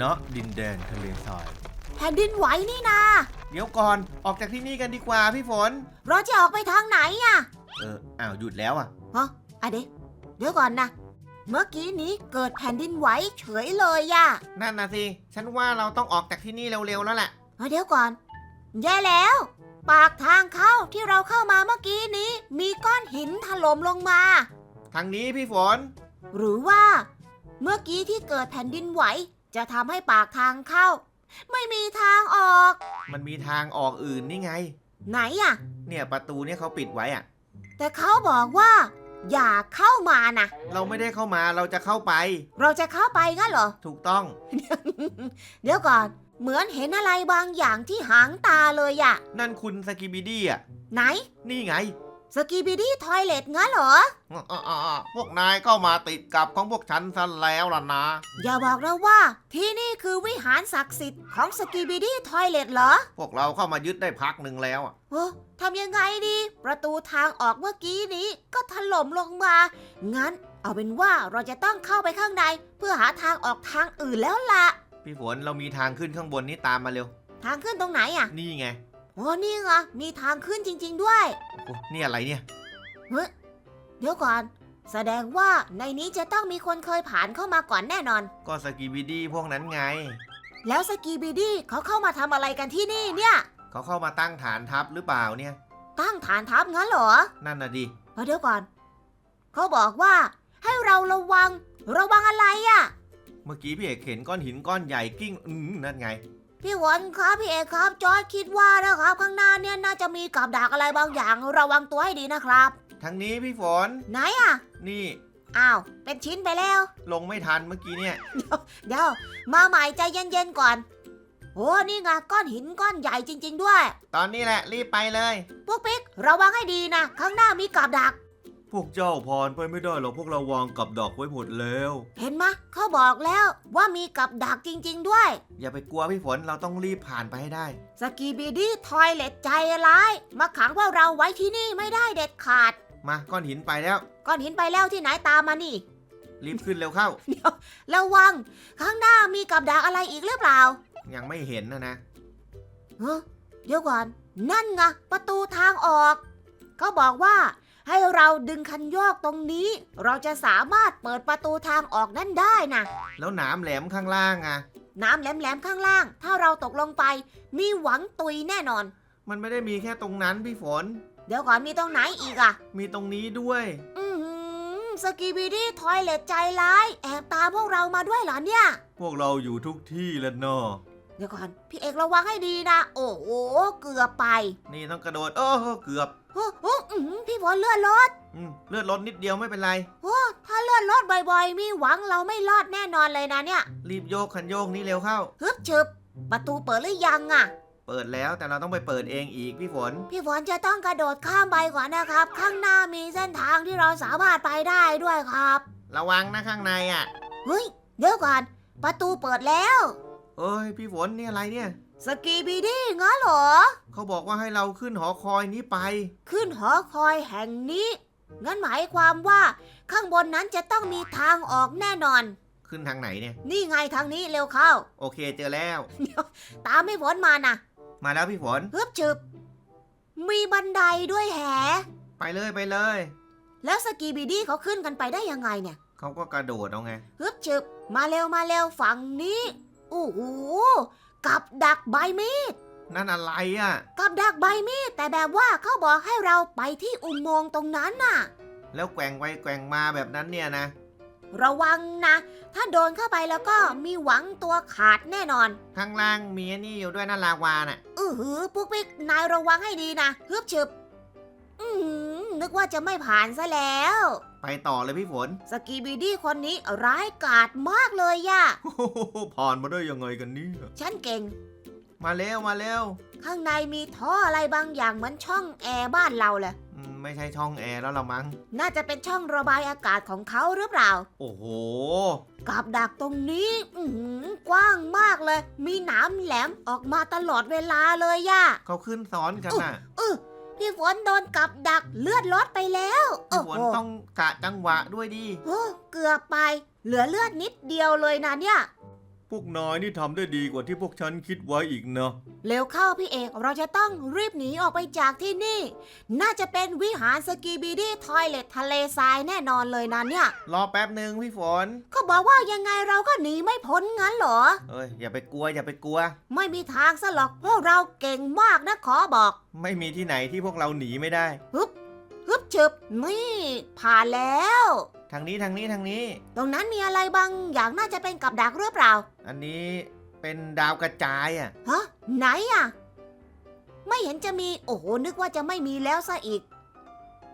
ณดินแดนทะเลทราย แผ่นดินไหวนี่นา เดี๋ยวก่อนออกจากที่นี่กันดีกว่าพี่ฝน เราจะออกไปทางไหนอะเอออ้าวหยุดแล้วอะ ฮะอะเดี๋ยวเดี๋ยวก่อนนะ เมื่อกี้นี้เกิดแผ่นดินไหวเฉยเลยอะนั่นนะสิฉันว่าเราต้องออกจากที่นี่เร็วๆแล้วแหละเอาเดี๋ยวก่อน แย่แล้ว ปากทางเข้าที่เราเข้ามาเมื่อกี้นี้ มีก้อนหินถล่มลงมา ทางนี้พี่ฝน หรือว่า เมื่อกี้ที่เกิดแผ่นดินไหว จะทำให้ปากทางเข้า ไม่มีทางออก มันมีทางออกอื่นนี่ไง ไหนอะเนี่ยประตูเนี่ยเขาปิดไว้อะแต่เขาบอกว่า อย่าเข้ามานะเราไม่ได้เข้ามาเราจะเข้าไป เราจะเข้าไปงั้นเหรอ ถูกต้อง เดี๋ยวก่อน เหมือนเห็นอะไรบางอย่างที่หางตาเลยอะนั่นคุณสกิบิดี้อะ ไหน นี่ไง สกีบีดี้ทอยเลตงั้นเหรอ อ่าๆๆพวกนายเข้ามาติดกับของพวกฉันซะแล้วล่ะนะ อย่าบอกนะว่า ที่นี่คือวิหารศักดิ์สิทธิ์ของสกีบีดี้ทอยเลตเหรอพวกเราเข้ามายึดได้พักหนึ่งแล้วอะโอ้ทำยังไงดี ประตูทางออกเมื่อกี้นี้ก็ถล่มลงมา งั้น เอาเป็นว่าเราจะต้องเข้าไปข้างใน เพื่อหาทางออกทางอื่นแล้วล่ะ พี่ฝนเรามีทางขึ้นข้างบนนี้ตามมาเร็ว ทางขึ้นตรงไหนอะ นี่ไง โอ้นี่ไงมีทางขึ้นจริง ๆ ด้วยโอ้นี่อะไรเนี่ย เฮ้ยเดี๋ยวก่อน แสดงว่าในนี้จะต้องมีคนเคยผ่านเข้ามาก่อนแน่นอน ก็สกิบิดี้พวกนั้นไง แล้วสกีบีดี้เขาเข้ามาทำอะไรกันที่นี่เนี่ย เขาเข้ามาตั้งฐานทัพหรือเปล่าเนี่ย ตั้งฐานทัพงั้นเหรอนั่นน่ะดิ เอาเดี๋ยวก่อน เขาบอกว่า ให้เราระวัง ระวังอะไรอะ่ะ เมื่อกี้พี่เอกเห็นก้อนหินก้อนใหญ่กิ้ง อืมนั่นไง พี่หวนครับพี่เอกครับจอร์ดคิดว่านะครับข้างหน้าเนี่ยน่าจะมีกับดักอะไรบางอย่างระวังตัวให้ดีนะครับ ทางนี้พี่ฝน ไหนอะ่ะนี่อ้าวเป็นชิ้นไปแล้ว ลงไม่ทันเมื่อกี้เนี่ย เดี๋ยวมาใหม่ใจเย็นๆก่อนโอ้นี่ไงก้อนหินก้อนใหญ่จริง ๆ ด้วย ตอนนี้แหละรีบไปเลย พวกปิ๊กระวังให้ดีนะ ข้างหน้ามีกับดัก พวกเจ้าพรไปไม่ได้หรอกพวกเราวางกับดอกไว้หมดแล้ว เห็นไหมะเขาบอกแล้วว่ามีกับดักจริง ๆ ด้วย อย่าไปกลัวพี่ฝนเราต้องรีบผ่านไปให้ได้ สกีบีดี้ทอยเล็ตใจร้าย มาขังพวกเราไว้ที่นี่ไม่ได้เด็ดขาด มาก้อนหินไปแล้ว ก้อนหินไปแล้วที่ไหนตามมานี่ รีบขึ้นเร็วเข้า ระวัง ข้างหน้ามีกับดักอะไรอีกหรือเปล่ายังไม่เห็นนะนะ เฮ้ยเดี๋ยวก่อน นั่นไงประตูทางออก เขาบอกว่า ให้เราดึงคันโยกตรงนี้ เราจะสามารถเปิดประตูทางออกนั้นได้นะแล้วหนามแหลมข้างล่างอะน้ำแหลมๆข้างล่าง ถ้าเราตกลงไป มีหวังตุยแน่นอน มันไม่ได้มีแค่ตรงนั้นพี่ฝน เดี๋ยวก่อนมีตรงไหนอีกอะมีตรงนี้ด้วย อือหือสกีบีดี้ทอยเล็ตใจร้าย แอบตามพวกเรามาด้วยเหรอเนี่ย พวกเราอยู่ทุกที่แล้วเนาะ เดี๋ยวก่อน พี่เอกระวังให้ดีนะ โอ้โห เกือบไปนี่ต้องกระโดด โอ้โหเกือบโอ้โหอื้อหือพี่ฝนเลื่อนรถอืมเลือดลดนิดเดียวไม่เป็นไร โอ้ถ้าเลื่อนรถบ่อยๆ มีหวังเราไม่รอดแน่นอนเลยนะเนี่ยรีบโยกคันโยกนี้เร็วเข้า ฮึบฉึบประตูเปิดหรือยังอะเปิดแล้วแต่เราต้องไปเปิดเองอีกพี่ฝน พี่ฝนจะต้องกระโดดข้ามไปก่อนนะครับ ข้างหน้ามีเส้นทางที่เราสามารถไปได้ด้วยครับ ระวังนะข้างในอะ เฮ้ย เดี๋ยวก่อน ประตูเปิดแล้ว เอ้ยพี่ฝนนี่อะไรเนี่ย สกีบีดี้งั้นเหรอ เขาบอกว่าให้เราขึ้นหอคอยนี้ไป ขึ้นหอคอยแห่งนี้ งั้นหมายความว่าข้างบนนั้นจะต้องมีทางออกแน่นอน ขึ้นทางไหนเนี่ย นี่ไงทางนี้เร็วเข้า โอเคเจอแล้ว ตามไม่พ้นมานะมาแล้วพี่ฝนฮึบฉึบ มีบันไดด้วยแห ไปเลยไปเลย แล้วสกีบีดี้เขาขึ้นกันไปได้ยังไงเนี่ย เขาก็กระโดดเอาไงฮึบฉึบ มาเร็วมาเร็วฝั่งนี้ โอ้โหกับดักใบมีดนั่นอะไรอะ กับดักใบมีดแต่แบบว่าเขาบอกให้เราไปที่อุโมงค์ตรงนั้นน่ะ แล้วแกว่งไปแกว่งมาแบบนั้นเนี่ยนะ ระวังนะ ถ้าโดนเข้าไปแล้วก็มีหวังตัวขาดแน่นอน ข้างล่างมีอันนี่อยู่ด้วยนะลาวาน่ะ อือหือปุ๊กปิ๊กนายระวังให้ดีนะฮึบฉึบ อือหือนึกว่าจะไม่ผ่านซะแล้ว ไปต่อเลยพี่ฝนสกีบีดี้คนนี้ร้ายกาจมากเลยย่ะผ่านมาได้ยังไงกันเนี่ยฉันเก่ง มาเร็วมาเร็วข้างในมีท่ออะไรบางอย่างเหมือนช่องแอร์บ้านเราเลยอืมไม่ใช่ช่องแอร์แล้วละมั้ง น่าจะเป็นช่องระบายอากาศของเขาหรือเปล่า โอ้โห กับดักตรงนี้อือหือกว้างมากเลย มีหนามแหลมออกมาตลอดเวลาเลยย่ะเขาขึ้นซ้อนกันน่ะ เออ พี่ฝนโดนกับดักเลือดลดไปแล้วพี่โอ้ฝนโหต้องกะจังหวะด้วยดิโอ้เกือบไป เหลือเลือดนิดเดียวเลยนะเนี่ย พวกนายนี่ทำได้ดีกว่าที่พวกฉันคิดไว้อีกเนอะเร็วเข้าพี่เอกเราจะต้องรีบหนีออกไปจากที่นี่ น่าจะเป็นวิหารสกีบีดี้ทอยเลททะเลทรายแน่นอนเลยนะเนี่ย รอแป๊บหนึ่งพี่ฝนเขาบอกว่ายังไงเราก็หนีไม่พ้นงั้นเหรอ เอ้ยอย่าไปกลัวอย่าไปกลัว ไม่มีทางซะหรอกเพราะเราเก่งมากนะขอบอกไม่มีที่ไหนที่พวกเราหนีไม่ได้ ฮึบฉึบนี่ ผ่านแล้ว ทางนี้ทางนี้ทางนี้ ตรงนั้นมีอะไรบางอย่างน่าจะเป็นกับดักหรือเปล่า อันนี้เป็นดาวกระจายอะ ฮะไหนอะไม่เห็นจะมี โอ้โห นึกว่าจะไม่มีแล้วซะอีก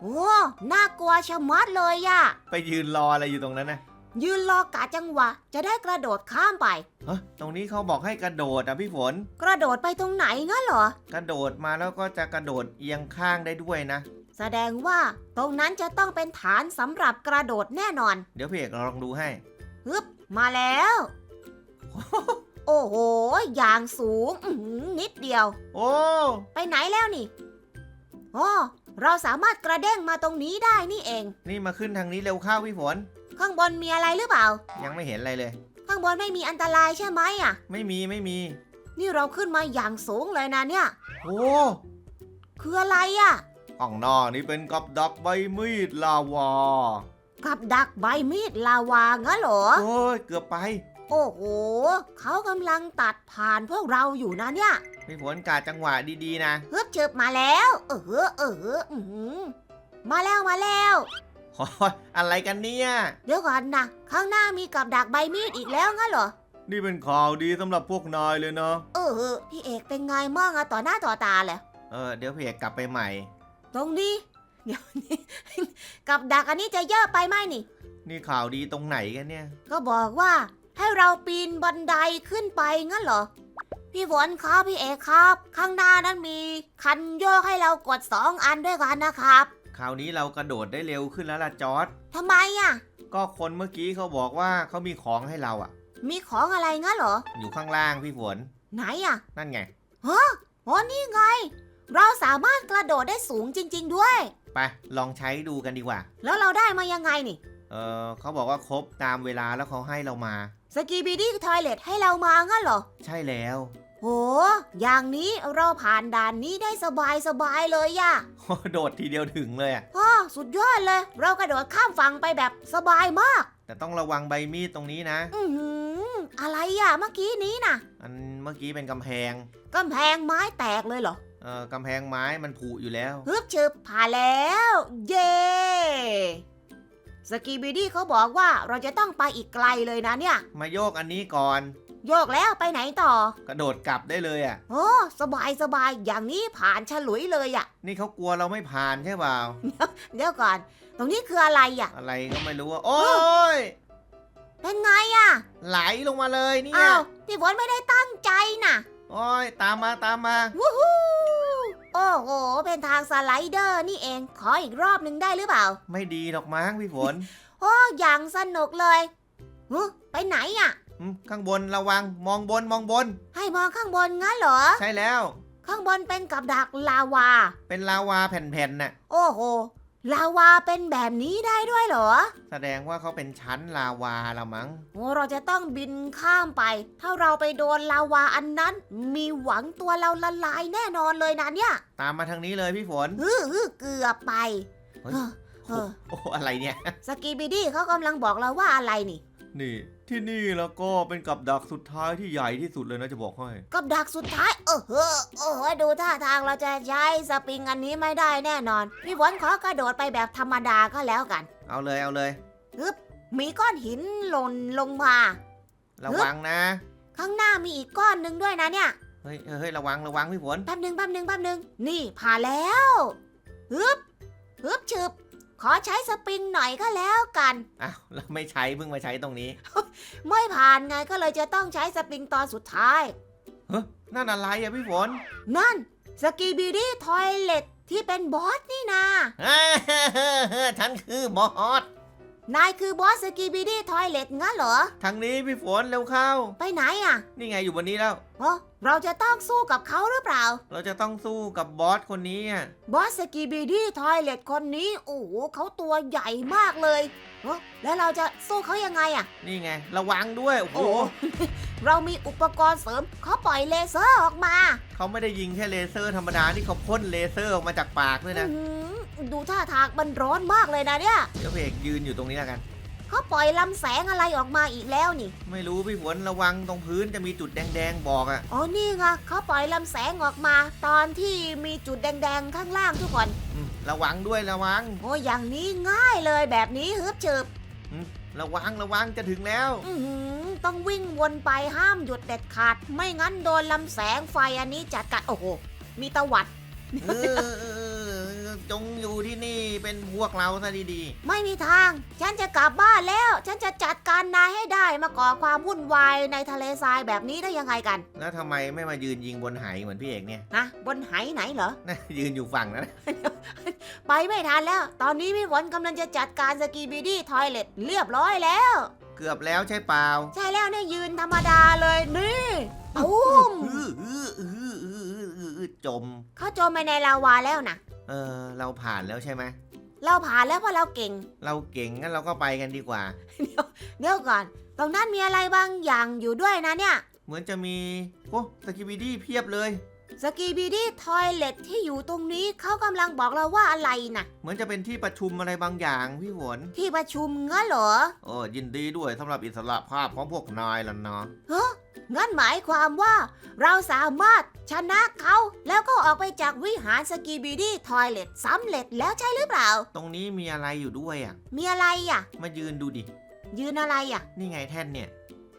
โอ้น่ากลัวชะมัดเลยอะไปยืนรออะไรอยู่ตรงนั้นนะยืนรอกะจังหวะ จะได้กระโดดข้ามไปเฮ้ยตรงนี้เขาบอกให้กระโดดอะพี่ฝน กระโดดไปตรงไหนงั้นเหรอ กระโดดมาแล้วก็จะกระโดดเอียงข้างได้ด้วยนะ แสดงว่าตรงนั้นจะต้องเป็นฐานสำหรับกระโดดแน่นอนเดี๋ยวพี่เอกลองดูให้ ฮึบมาแล้ว โอ้โห อย่างสูงอื้อหือนิดเดียว โอ้ไปไหนแล้วนี่โอ้เราสามารถกระเด้งมาตรงนี้ได้นี่เอง นี่มาขึ้นทางนี้เร็วเข้าพี่ฝน ข้างบนมีอะไรหรือเปล่า ยังไม่เห็นอะไรเลย ข้างบนไม่มีอันตรายใช่ไหมอะ ไม่มีไม่มีนี่เราขึ้นมาอย่างสูงเลยนะเนี่ย โอ้คืออะไรอะ ข้างนอกนี่เป็นกับดักใบมีดลาวา กับดักใบมีดลาวางั้นเหรอ โอ้ยเกือบไป โอ้โห เขากำลังตัดผ่านพวกเราอยู่นะเนี่ยพี่ฝนกาจังหวะดีๆนะฮึบเชิบมาแล้วเออเอออื้อหือมาแล้วมาแล้ว โอ้ยอะไรกันเนี่ย เดี๋ยวก่อนนะข้างหน้ามีกับดักใบมีดอีกแล้วงั้นเหรอ นี่เป็นข่าวดีสำหรับพวกนายเลยนะเออพี่เอกเป็นไงมั่งอะต่อหน้าต่อตาเลย เออเดี๋ยวพี่เอกกลับไปใหม่ ตรงนี้เดี๋ยวนี้ กับดักอันนี้จะเยอะไปไหมนี่ นี่ข่าวดีตรงไหนกันเนี่ย ก็บอกว่าให้เราปีนบันไดขึ้นไปงั้นเหรอ พี่ฝนครับพี่เอกครับ ข้างหน้านั้นมีคันโยกให้เรากดสองอันด้วยกันนะครับคราวนี้เรากระโดดได้เร็วขึ้นแล้วล่ะจอร์ดทำไมอะ ก็คนเมื่อกี้เขาบอกว่าเขามีของให้เราอะมีของอะไรงั้นเหรอ อยู่ข้างล่างพี่ฝน ไหนอะ นั่นไงอ๋อนี่ไง เราสามารถกระโดดได้สูงจริง ๆ ด้วย ไปลองใช้ดูกันดีกว่า แล้วเราได้มายังไงนี่ เออเขาบอกว่าครบตามเวลาแล้วเขาให้เรามา สกีบีดี้ทอยเลทให้เรามางั้นเหรอ ใช่แล้ว โห อย่างนี้เราผ่านด่านนี้ได้สบายสบายๆเลยอะโดดทีเดียวถึงเลยอะอ๋อสุดยอดเลย เรากระโดดข้ามฝั่งไปแบบสบายมาก แต่ต้องระวังใบมีดตรงนี้นะ อือหืออะไรอะเมื่อกี้นี้น่ะ อันเมื่อกี้เป็นกำแพงกำแพงไม้แตกเลยเหรอ เออกำแพงไม้มันผุอยู่แล้ว ฮึบชึบผ่านแล้ว เย้สกีบีดี้เขาบอกว่าเราจะต้องไปอีกไกลเลยนะเนี่ย มาโยกอันนี้ก่อน โยกแล้วไปไหนต่อ กระโดดกลับได้เลยอะ โอ้สบายสบายอย่างนี้ผ่านฉลุยเลยอะนี่เขากลัวเราไม่ผ่านใช่เปล่า เดี๋ยวก่อน ตรงนี้คืออะไรอะอะไรก็ไม่รู้ว่าโอ้ยเป็นไงอะไหลลงมาเลยเนี่ยอ้าวพี่ฝนไม่ได้ตั้งใจน่ะโอ้ยตามมาตามมา วู้ฮู้ โอ้โห เป็นทางสไลเดอร์นี่เอง ขออีกรอบหนึ่งได้หรือเปล่า ไม่ดีหรอกมั้งพี่ฝนโอ้อย่างสนุกเลยหึไปไหนอะอืมข้างบนระวังมองบนมองบน ให้มองข้างบนงั้นเหรอ ใช่แล้ว ข้างบนเป็นกับดักลาวา เป็นลาวาแผ่นๆน่ะ โอ้โห ลาวาเป็นแบบนี้ได้ด้วยเหรอแสดงว่าเขาเป็นชั้นลาวาละมั้ง โอ้เราจะต้องบินข้ามไป ถ้าเราไปโดนลาวาอันนั้น มีหวังตัวเราละลายแน่นอนเลยนะเนี่ยตามมาทางนี้เลยพี่ฝนฮือฮือเกือบไปเฮ้ยเออเออโอ้โหอะไรเนี่ย สกีบีดี้เขากำลังบอกเราว่าอะไรนี่ นี่ที่นี่แล้วก็เป็นกับดักสุดท้ายที่ใหญ่ที่สุดเลยนะจะบอกให้ กับดักสุดท้ายเออเฮ้อโอ้โหดูท่าทางเราจะใช้สปริงอันนี้ไม่ได้แน่นอน พี่ฝนขอกระโดดไปแบบธรรมดาก็แล้วกัน เอาเลยเอาเลยมีก้อนหินหล่นลงมา ระวังนะ ข้างหน้ามีอีกก้อนหนึ่งด้วยนะเนี่ย เฮ้ยเฮ้ยระวังระวังพี่ฝนแป๊บหนึ่งแป๊บหนึ่งแป๊บหนึ่งนี่ผ่านแล้วฮึบฮึบฉึบ ขอใช้สปริงหน่อยก็แล้วกัน อ้าวเราไม่ใช้เพิ่งมาใช้ตรงนี้ไม่ผ่านไงก็เลยจะต้องใช้สปริงตอนสุดท้าย เฮ้ยนั่นอะไรอะพี่ฝนนั่นสกีบีดี้ทอยเลทที่เป็นบอสนี่นา ฉันคือบอส นายคือบอสสกีบีดี้ทอยเลตงั้นเหรอ ทางนี้พี่ฝนเร็วเข้า ไปไหนอะนี่ไงอยู่บนนี้แล้วอ๋อเราจะต้องสู้กับเขาหรือเปล่า เราจะต้องสู้กับบอสคนนี้อะบอสสกีบีดี้ทอยเลตคนนี้ โอ้โหเขาตัวใหญ่มากเลยเอ้อแล้วเราจะสู้เขายังไงอะ นี่ไง ระวังด้วยโอ้โหโอ้โห เรามีอุปกรณ์เสริมเขาปล่อยเลเซอร์ออกมา เขาไม่ได้ยิงแค่เลเซอร์ธรรมดา นี่เขาพ่นเลเซอร์ออกมาจากปากด้วยนะ อื้อหือ ดูท่าทางมันร้อนมากเลยนะเนี่ย เดี๋ยวเพกยืนอยู่ตรงนี้แล้วกัน เขาปล่อยลำแสงอะไรออกมาอีกแล้วนี่ ไม่รู้พี่ฝนระวังตรงพื้นจะมีจุดแดงๆบอกอะอ๋อ นี่ไงเขาปล่อยลำแสงออกมา ตอนที่มีจุดแดงๆ ข้างล่างทุกคน อืมระวังด้วยระวังโอ้ยอย่างนี้ง่ายเลยแบบนี้ฮึบจืบระวังระวังจะถึงแล้ว อื้อหือต้องวิ่งวนไปห้ามหยุดเด็ดขาด ไม่งั้นโดนลำแสงไฟอันนี้จัดการโอ้โห มีตะวัด เออเออ จงอยู่ที่นี่เป็นพวกเราซะดีไม่มีทาง ฉันจะกลับบ้านแล้ว ฉันจะจัดการนายให้ได้มาก่อความวุ่นวายในทะเลทรายแบบนี้ได้ยังไงกัน ๆ แล้วทำไมไม่มายืนยิงบนไหเหมือนพี่เอกเนี่ยฮะบนไหไหนเหรอนะยืนอยู่ฝั่งนั้นไปไม่ทันแล้ว ตอนนี้พี่ฝนกำลังจะจัดการสกีบีดี้ทอยเล็ตเรียบร้อยแล้ว เกือบแล้วใช่เปล่าใช่แล้วเนี่ยยืนธรรมดาเลยนี่ตุ้มอื้ออื้ออื้ออื้ออื้ออื้อจม เขาจมไปในลาวาแล้วนะ เออเราผ่านแล้วใช่ไหมเราผ่านแล้วเพราะเราเก่ง เราเก่งงั้นเราก็ไปกันดีกว่าเดี๋ยวก่อน ตรงนั้นมีอะไรบางอย่างอยู่ด้วยนะเนี่ย เหมือนจะมีโอ้สกิบิดี้เพียบเลย สกีบีดี้ทอยเล็ตที่อยู่ตรงนี้เขากำลังบอกเราว่าอะไรนะเหมือนจะเป็นที่ประชุมอะไรบางอย่างพี่ฝนที่ประชุมงั้นเหรอโอ้ยินดีด้วยสำหรับอิสระภาพของพวกนายล่ะเนาะฮะงั้นหมายความว่า เราสามารถชนะเขาแล้วก็ออกไปจากวิหารสกีบีดี้ทอยเล็ตสำเร็จแล้วใช่หรือเปล่า ตรงนี้มีอะไรอยู่ด้วยอะ มีอะไรอะ มายืนดูดิ ยืนอะไรอะ นี่ไงแท่นเนี่ย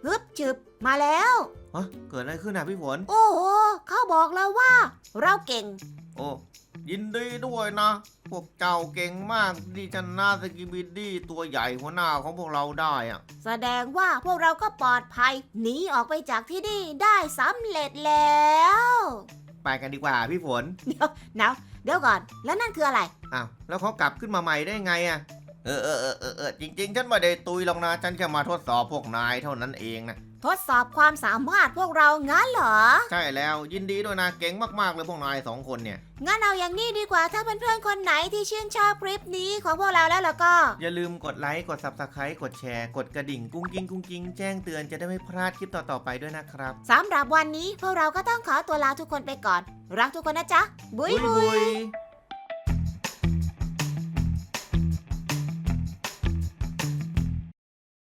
ฮึบฉึบมาแล้วฮะเกิดอะไรขึ้นอะพี่ฝน โอ้โหเขาบอกเราว่า เราเก่ง โอ้ ยินดีด้วยนะ พวกเจ้าเก่งมากที่ชนะสกิบิดี้ตัวใหญ่หัวหน้าของพวกเราได้อะแสดงว่าพวกเราก็ปลอดภัยหนีออกไปจากที่นี่ได้สำเร็จแล้ว ไปกันดีกว่าพี่ฝนเดี๋ยวเดี๋ยวเดี๋ยวก่อน แล้วนั่นคืออะไร อ้าวแล้วเขากลับขึ้นมาใหม่ได้ไงอะเออเออเออเออเออจริง ๆ ฉันไม่ได้ตุยหรอกนะฉันแค่มาทดสอบพวกนายเท่านั้นเองนะ ทดสอบความสามารถพวกเรางั้นเหรอ ใช่แล้วยินดีด้วยนะเก่งมากๆเลยพวกนายสองคนเนี่ย งั้นเอาอย่างนี้ดีกว่าถ้าเพื่อนๆคนไหนที่ชื่นชอบคลิปนี้ของพวกเราแล้วล่ะก็ อย่าลืมกดไลค์ กด subscribe กดแชร์ กดกระดิ่งกุ้งกิ้งกุ้งกิ้งแจ้งเตือนจะได้ไม่พลาดคลิปต่อๆไปด้วยนะครับ สำหรับวันนี้พวกเราก็ต้องขอตัวลาทุกคนไปก่อน รักทุกคนนะจ๊ะ บุยบุยย